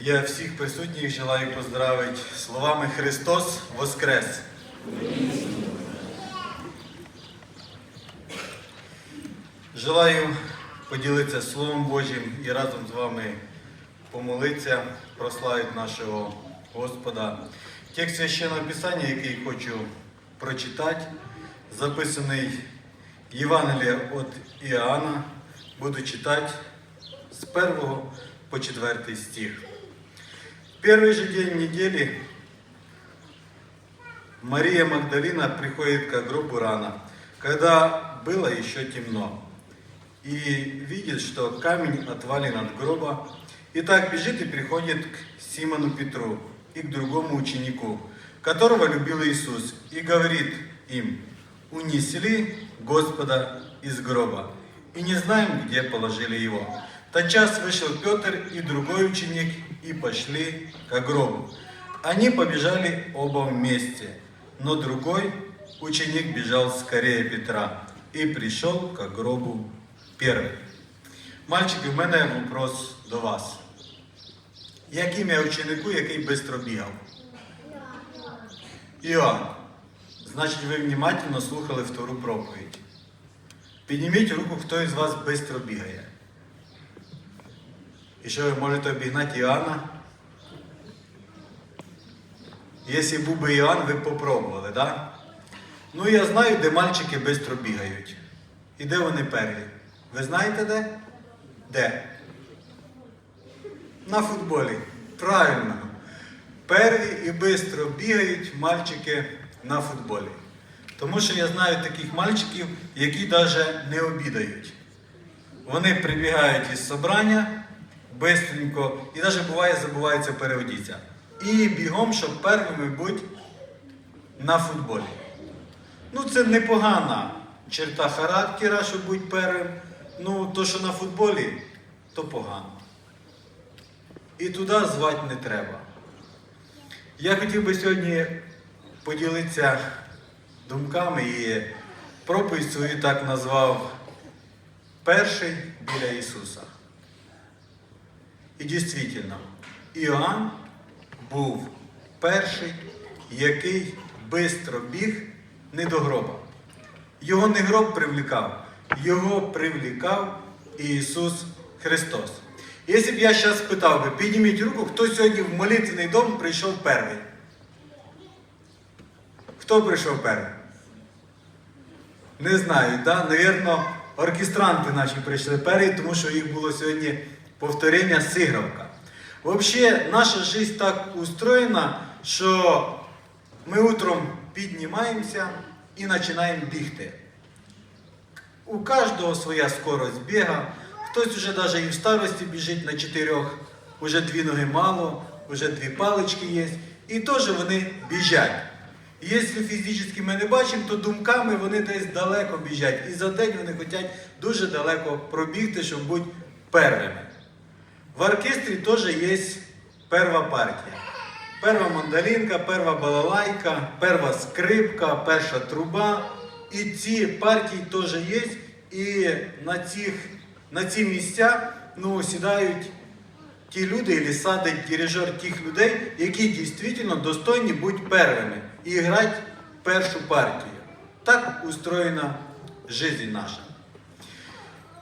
Я всіх присутніх желаю поздравити словами Христос Воскрес! Желаю поділитися Словом Божим і разом з вами помолитися, прославити нашого Господа. Текст священного Писання, який хочу прочитати, записаний Євангелія від Іоанна, буду читати з 1 по 4 стих. Первый же день недели Мария Магдалина приходит к гробу рано, когда было еще темно, и видит, что камень отвален от гроба, и так бежит и приходит к Симону Петру и к другому ученику, которого любил Иисус, и говорит им, унесли Господа из гроба, и не знаем, где положили его. Тотчас вышел Петр и другой ученик, и пошли к гробу. Они побежали оба вместе, но другой ученик бежал скорее Петра и пришел к гробу первый. Мальчики, в мене вопрос до вас. Як ім'я ученику, який швидко бігав? Іоанн. Значить, ви внимательно слухали втору проповідь. Підніміть руку, хто із вас швидко бігає. І що ви можете обігнати Іоанна? Якщо був би Іоанн, ви б попробували, так? Ну, я знаю, де мальчики швидко бігають. І де вони перві? Ви знаєте де? Де? На футболі. Правильно. Перві і швидко бігають мальчики на футболі. Тому що я знаю таких мальчиків, які навіть не обідають. Вони прибігають із собрання бистренько і навіть буває забуваються переодітися. І бігом, щоб первими бути на футболі. Ну, це непогана черта характера, щоб бути первим. Ну, то, що на футболі, то погано. І туди звати не треба. Я хотів би сьогодні поділитися думками і проповідь свою так назвав Перший біля Ісуса. І дійсно, Іоанн був перший, який швидко біг не до гроба. Його не гроб привлікав, його привлікав Ісус Христос. Якщо б я зараз спитав би, підніміть руку, хто сьогодні в молитвений дом прийшов перший? Хто прийшов перший? Не знаю, да? Навірно, оркестранти наші прийшли перші, тому що їх було сьогодні повторення сигравка. Взагалі, наша життя так устроєна, що ми утром піднімаємося і починаємо бігти. У кожного своя скорость біга. Хтось вже навіть і в старості біжить на чотирьох, уже дві ноги мало, вже дві палички є. І теж вони біжать. Якщо фізично ми не бачимо, то думками вони десь далеко біжать. І за день вони хочуть дуже далеко пробігти, щоб бути первими. В оркестрі теж є перша партія. Перша мандалінка, перша балалайка, перша скрипка, перша труба. І ці партії теж є. І на, цих, на ці місця ну, сідають ті люди, або садить дирижер тих людей, які дійсно достойні бути первими і грати першу партію. Так устроєна життя наша.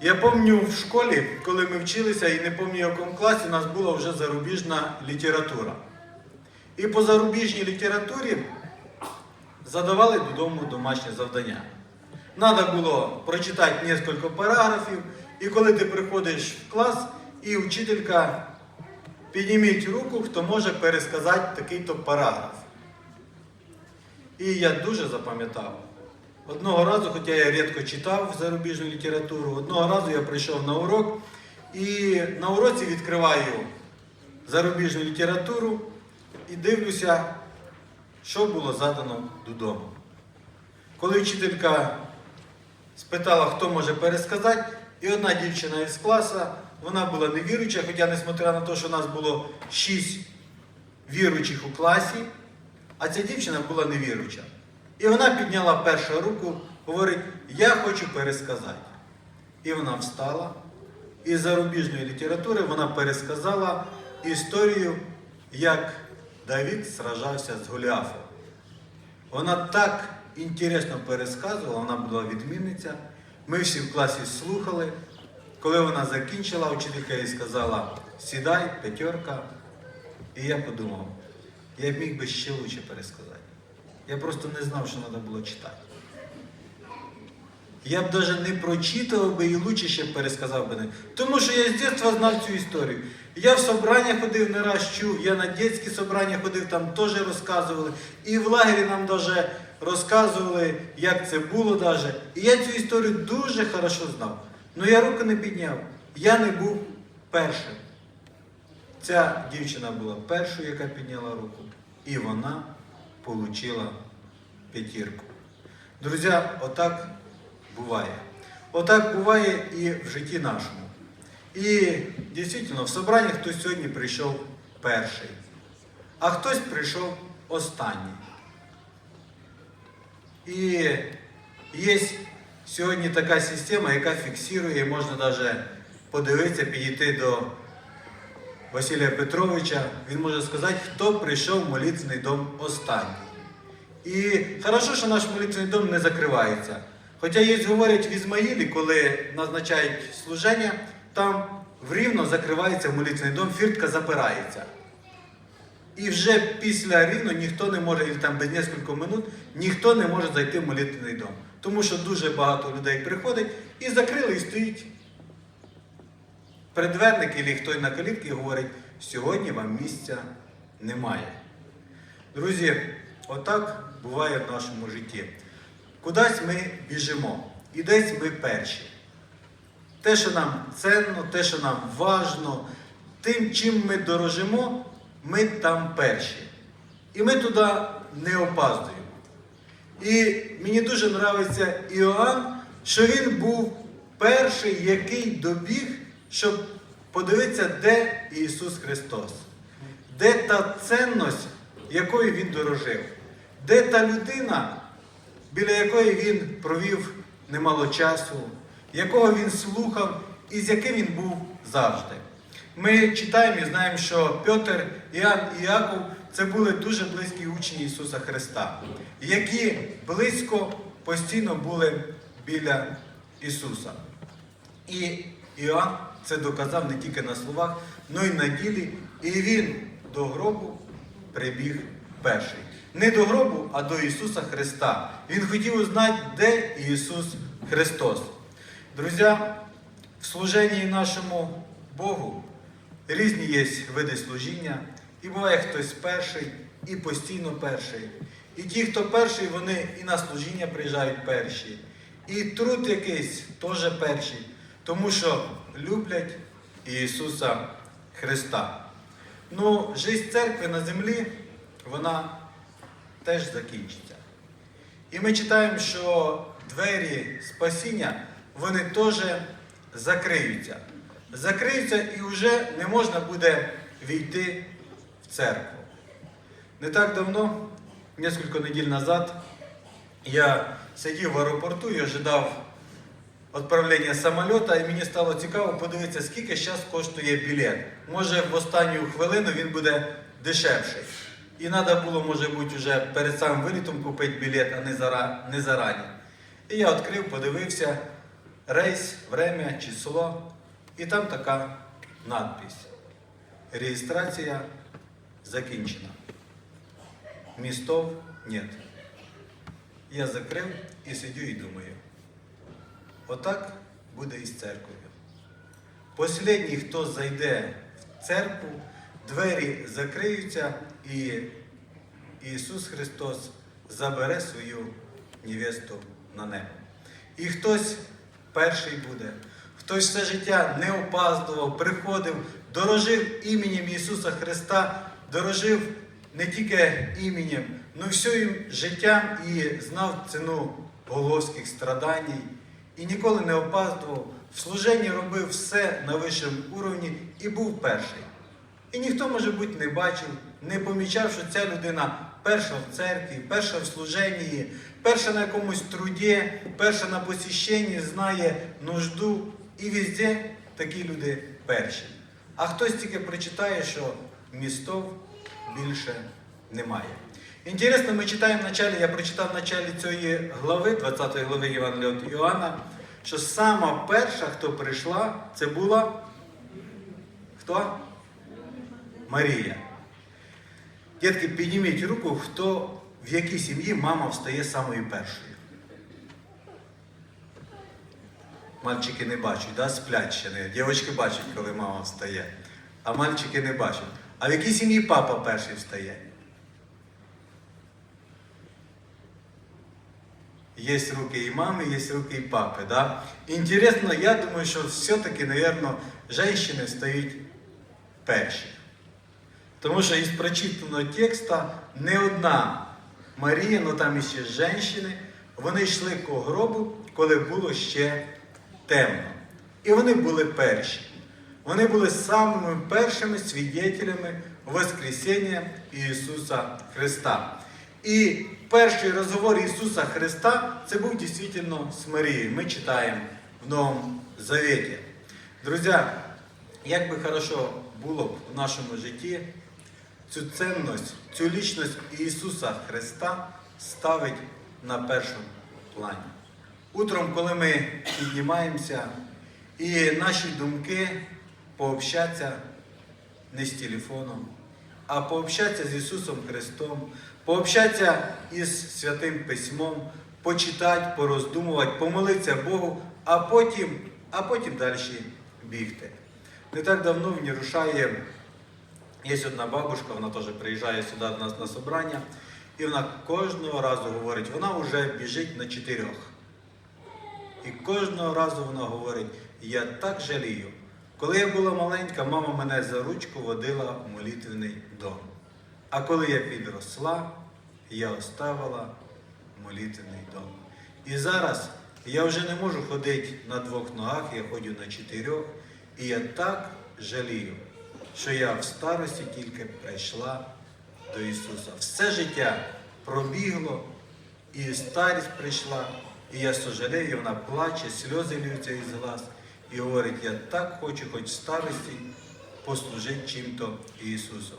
Я пам'ятаю в школі, коли ми вчилися, і не пам'ятаю, в якому класі, у нас була вже зарубіжна література. І по зарубіжній літературі задавали додому домашнє завдання. Треба було прочитати кілька параграфів, і коли ти приходиш в клас, і вчителька підніміть руку, хто може пересказати такий-то параграф. І я дуже запам'ятав. Одного разу, хоча я рідко читав зарубіжну літературу, одного разу я прийшов на урок і на уроці відкриваю зарубіжну літературу і дивлюся, що було задано додому. Коли вчителька спитала, хто може пересказати, і одна дівчина із класу, вона була невіруюча, хоча, несмотря на те, що у нас було шість віруючих у класі, а ця дівчина була невіруюча. І вона підняла першу руку, говорить, я хочу пересказати. І вона встала, і з зарубіжної літератури вона пересказала історію, як Давід сражався з Голіафом. Вона так інтересно пересказувала, вона була відмінниця. Ми всі в класі слухали. Коли вона закінчила, вчителька їй сказала, сідай, п'ятерка. І я подумав, я міг би ще лучше пересказати. Я просто не знав, що треба було читати. Я б навіть не прочитав би і лучше ще б пересказав би. не. Тому що я з дитинства знав цю історію. Я в собрання ходив не раз чув, я на дитячі собрання ходив, там теж розказували. І в лагері нам навіть розказували, як це було даже. І я цю історію дуже хорошо знав. Але я руку не підняв. Я не був першим. Ця дівчина була першою, яка підняла руку, і вона отримала п'ятірку. Друзі, отак буває. Отак буває і в житті нашому. І дійсно, в собранні хтось сьогодні прийшов перший, а хтось прийшов останній. І є сьогодні така система, яка фіксує, можна навіть подивитися, підійти до Василія Петровича, він може сказати, хто прийшов в молитвений дом останній. І хорошо, що наш молитвений дом не закривається. Хоча є, говорять в Ізмаїлі, коли назначають служення, там рівно закривається молитвений дом, фіртка запирається. І вже після рівно ніхто не може, і там без кілька минут, ніхто не може зайти в молитвений дом. Тому що дуже багато людей приходить і закрили, і стоїть предверник, і хтось на калітці і говорить, сьогодні вам місця немає. Друзі, отак буває в нашому житті. Кудись ми біжимо, і десь ми перші. Те, що нам ценно, те, що нам важно, тим, чим ми дорожимо, ми там перші. І ми туди не опаздуємо. І мені дуже подобається Іоанн, що він був перший, який добіг, щоб подивитися, де Ісус Христос, де та цінність, якою Він дорожив, де та людина, біля якої він провів немало часу, якого він слухав і з яким він був завжди. Ми читаємо і знаємо, що Петр, Іоанн і Іаков це були дуже близькі учні Ісуса Христа, які близько постійно були біля Ісуса. І Іоанн це доказав не тільки на словах, але й на ділі. І він до гробу прибіг перший. Не до гробу, а до Ісуса Христа. Він хотів узнати, де Ісус Христос. Друзі, в служенні нашому Богу різні є види служіння. І буває хтось перший, і постійно перший. І ті, хто перший, вони і на служіння приїжджають перші. І труд якийсь теж перший, тому що люблять Ісуса Христа. Ну, життя церкви на землі, вона теж закінчиться. І ми читаємо, що двері спасіння, вони теж закриються. Закриються і вже не можна буде війти в церкву. Не так давно, кілька неділь назад, я сидів в аеропорту і ожидав відправлення самоліта, і мені стало цікаво подивитися, скільки зараз коштує білет. Може, в останню хвилину він буде дешевший. І треба було, може бути, вже перед самим вилітом купити білет, а не, зара... не зарані. І я відкрив, подивився рейс, время, число, і там така надпись. Реєстрація закінчена. Містов нет. Я закрив і сидю і думаю. Отак буде і з церквою. Послідній, хто зайде в церкву, двері закриються, і Ісус Христос забере свою невесту на небо. І хтось перший буде, хтось все життя не опаздував, приходив, дорожив іменем Ісуса Христа, дорожив не тільки іменем, але й всім життям і знав ціну голговських страдань. І ніколи не опаздував, в служенні робив все на вищому уровні і був перший. І ніхто, може бути, не бачив, не помічав, що ця людина перша в церкві, перша в служенні, перша на якомусь труді, перша на посіщенні, знає нужду. І везде такі люди перші. а хтось тільки прочитає, що містов більше немає. Інтересно, ми читаємо в началі, я прочитав в началі цієї глави, 20 глави Євангелія від Іоанна, що сама перша, хто прийшла, це була хто? Марія. Дітки, підніміть руку, хто в якій сім'ї мама встає самою першою. Мальчики не бачать, да? сплять ще не. Дівчатки бачать, коли мама встає. А мальчики не бачать. А в якій сім'ї папа перший встає? Є руки і мами, є руки і папи. Да? Інтересно, я думаю, що все-таки, мабуть, жінки стають перші. Тому що із прочитаного текста не одна Марія, ну там іще жінки, вони йшли по гробу, коли було ще темно. І вони були перші. Вони були самими першими свідетелями Воскресіння Ісуса Христа. І перший розговор Ісуса Христа це був дійсно з Марією. Ми читаємо в Новому Завіті. Друзі, як би хорошо було б в нашому житті цю цінність, цю лічність Ісуса Христа ставить на першому плані. Утром, коли ми піднімаємося, і наші думки пообщаться не з телефоном, а пообщаться з Ісусом Христом, пообщаться із Святим Письмом, почитати, пороздумувати, помолитися Богу, а потім, а потім далі бігти. Не так давно в Нерушає Є одна бабушка, вона теж приїжджає сюди до нас на собрання, і вона кожного разу говорить, вона вже біжить на чотирьох. І кожного разу вона говорить, я так жалію. Коли я була маленька, мама мене за ручку водила в молитвений дом. А коли я підросла, я оставила молитвений дом. І зараз я вже не можу ходити на двох ногах, я ходжу на чотирьох, і я так жалію що я в старості тільки прийшла до Ісуса. Все життя пробігло, і старість прийшла, і я сожалею, і вона плаче, сльози льються із глаз, і говорить, я так хочу, хоч в старості, послужити чим-то Ісусу.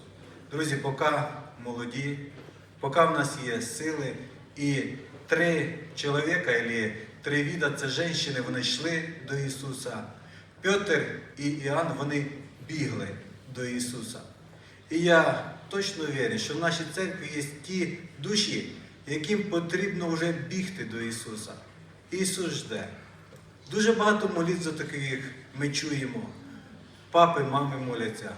Друзі, поки молоді, поки в нас є сили, і три чоловіка, або три віда, це жінки, вони йшли до Ісуса. Петр і Іоанн, вони бігли до Ісуса. І я точно вірю, що в нашій церкві є ті душі, яким потрібно вже бігти до Ісуса. Ісус жде. Дуже багато молитв за таких ми чуємо. Папи, мами моляться,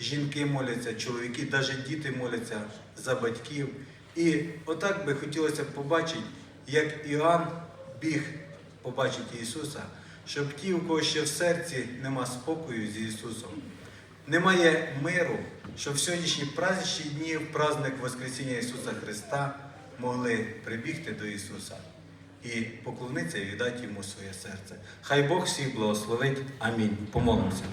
жінки моляться, чоловіки, навіть діти моляться за батьків. І отак би хотілося побачити, як Іоанн біг побачити Ісуса, щоб ті, у кого ще в серці нема спокою з Ісусом, немає миру, щоб в сьогоднішні праздничні дні, в праздник Воскресіння Ісуса Христа, могли прибігти до Ісуса і поклониться і віддати Йому своє серце. Хай Бог всіх благословить. Амінь. Помолимося.